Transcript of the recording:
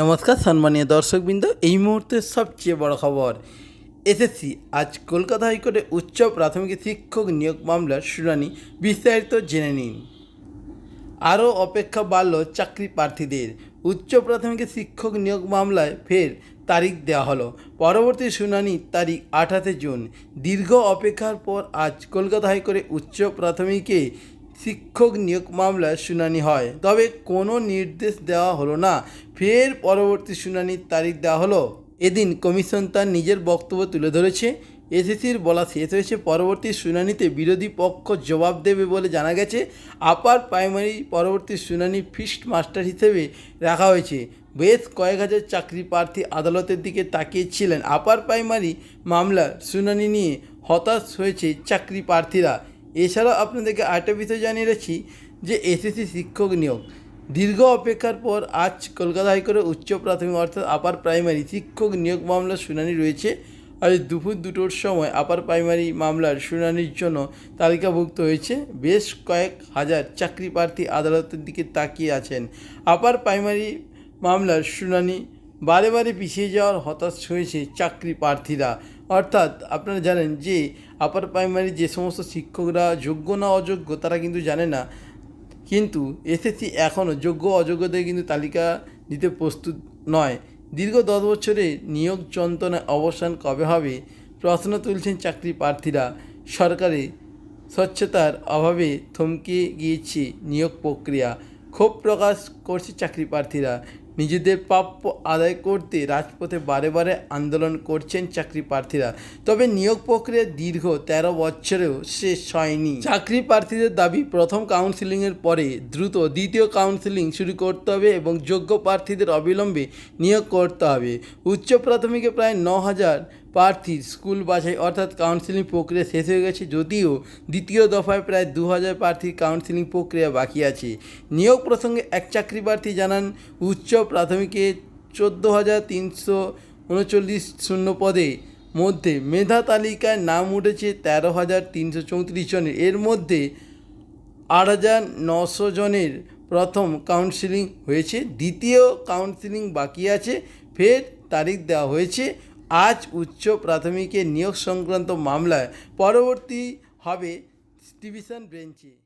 নমস্কার, সম্মানীয় দর্শকবৃন্দ, এই মুহূর্তের সবচেয়ে বড় খবর এসএসসি আজ কলকাতা হাইকোর্টে উচ্চ প্রাথমিক শিক্ষক নিয়োগ মামলার শুনানি বিস্তারিত জেনে নিন। আরও অপেক্ষা বাড়ল চাকরি প্রার্থীদের। উচ্চ প্রাথমিক শিক্ষক নিয়োগ মামলায় ফের তারিখ দেওয়া হলো। পরবর্তী শুনানি তারিখ আঠাশে জুন। দীর্ঘ অপেক্ষার পর আজ কলকাতা হাইকোর্টে উচ্চ প্রাথমিকে শিক্ষক নিয়োগ মামলায় শুনানি হয়। তবে কোনো নির্দেশ দেওয়া হলো না। ফের পরবর্তী শুনানির তারিখ দেওয়া হলো। এদিন কমিশন তার নিজের বক্তব্য তুলে ধরেছে। এসএসসির বলা শেষ হয়েছে, পরবর্তী শুনানিতে বিরোধী পক্ষ জবাব দেবে বলে জানা গেছে। আপার প্রাইমারি পরবর্তী শুনানি ফিস্ট মাস্টার হিসেবে রাখা হয়েছে। বেশ কয়েক হাজার চাকরি প্রার্থী আদালতের দিকে তাকিয়েছিলেন। আপার প্রাইমারি মামলার শুনানি নিয়ে হতাশ হয়েছে চাকরি প্রার্থীরা। এছাড়াও আপনাদেরকে আরেকটা বিষয় জানিয়ে রাখছি যে এসএসসি শিক্ষক নিয়োগ। দীর্ঘ অপেক্ষার পর আজ কলকাতা হাইকোর্টের উচ্চ প্রাথমিক অর্থাৎ আপার প্রাইমারি শিক্ষক নিয়োগ মামলার শুনানি রয়েছে। আজ দুপুর দুটোর সময় আপার প্রাইমারি মামলার শুনানির জন্য তালিকাভুক্ত হয়েছে। বেশ কয়েক হাজার চাকরি প্রার্থী আদালতের দিকে তাকিয়ে আছেন। আপার প্রাইমারি মামলার শুনানি বারে বারে পিছিয়ে যাওয়ার হতাশ হয়েছে চাকরি প্রার্থীরা। অর্থাৎ আপনারা জানেন যে আপার প্রাইমারি যে সমস্ত শিক্ষকরা যোগ্য না অযোগ্য, তারা কিন্তু জানে না। কিন্তু এসএসসি এখনও যোগ্য অযোগ্যদের কিন্তু তালিকা দিতে প্রস্তুত নয়। দীর্ঘ দশ বছরে নিয়োগ যন্ত্রণায় অবসান কবে হবে? প্রশ্ন তুলছেন চাকরি প্রার্থীরা। সরকারি স্বচ্ছতার অভাবে থমকে গিয়েছে নিয়োগ প্রক্রিয়া। ক্ষোভ প্রকাশ করছে চাকরি প্রার্থীরা। নিজেদের প্রাপ্য আদায় করতে রাজপথে বারে বারে আন্দোলন করছেন চাকরি প্রার্থীরা। তবে নিয়োগ প্রক্রিয়া দীর্ঘ তেরো বছরেও শেষ হয়নি। চাকরি প্রার্থীদের দাবি, প্রথম কাউন্সিলিংয়ের পরে দ্রুত দ্বিতীয় কাউন্সিলিং শুরু করতে হবে এবং যোগ্য প্রার্থীদের অবিলম্বে নিয়োগ করতে হবে। উচ্চ প্রাথমিকে প্রায় ন হাজার প্রার্থীর স্কুল বাছাই অর্থাৎ কাউন্সিলিং প্রক্রিয়া শেষ হয়ে গেছে যদিও দ্বিতীয় দফায় প্রায় দু হাজার প্রার্থীর কাউন্সিলিং প্রক্রিয়া বাকি আছে। নিয়োগ প্রসঙ্গে এক চাকরি প্রার্থী জানান, উচ্চ প্রাথমিকে চোদ্দ হাজার তিনশো উনচল্লিশ শূন্য পদে মধ্যে মেধা তালিকায় নাম উঠেছে তেরো হাজার তিনশো চৌত্রিশ জনের। এর মধ্যে আট হাজার নশো জনের প্রথম কাউন্সিলিং হয়েছে, দ্বিতীয় কাউন্সিলিং বাকি আছে, ফের তারিখ দেওয়া হয়েছে আজ উচ্চ প্রাথমিকের নিয়োগ সংক্রান্ত মামলায় পরবর্তী হবে ডিভিশন বেঞ্চে।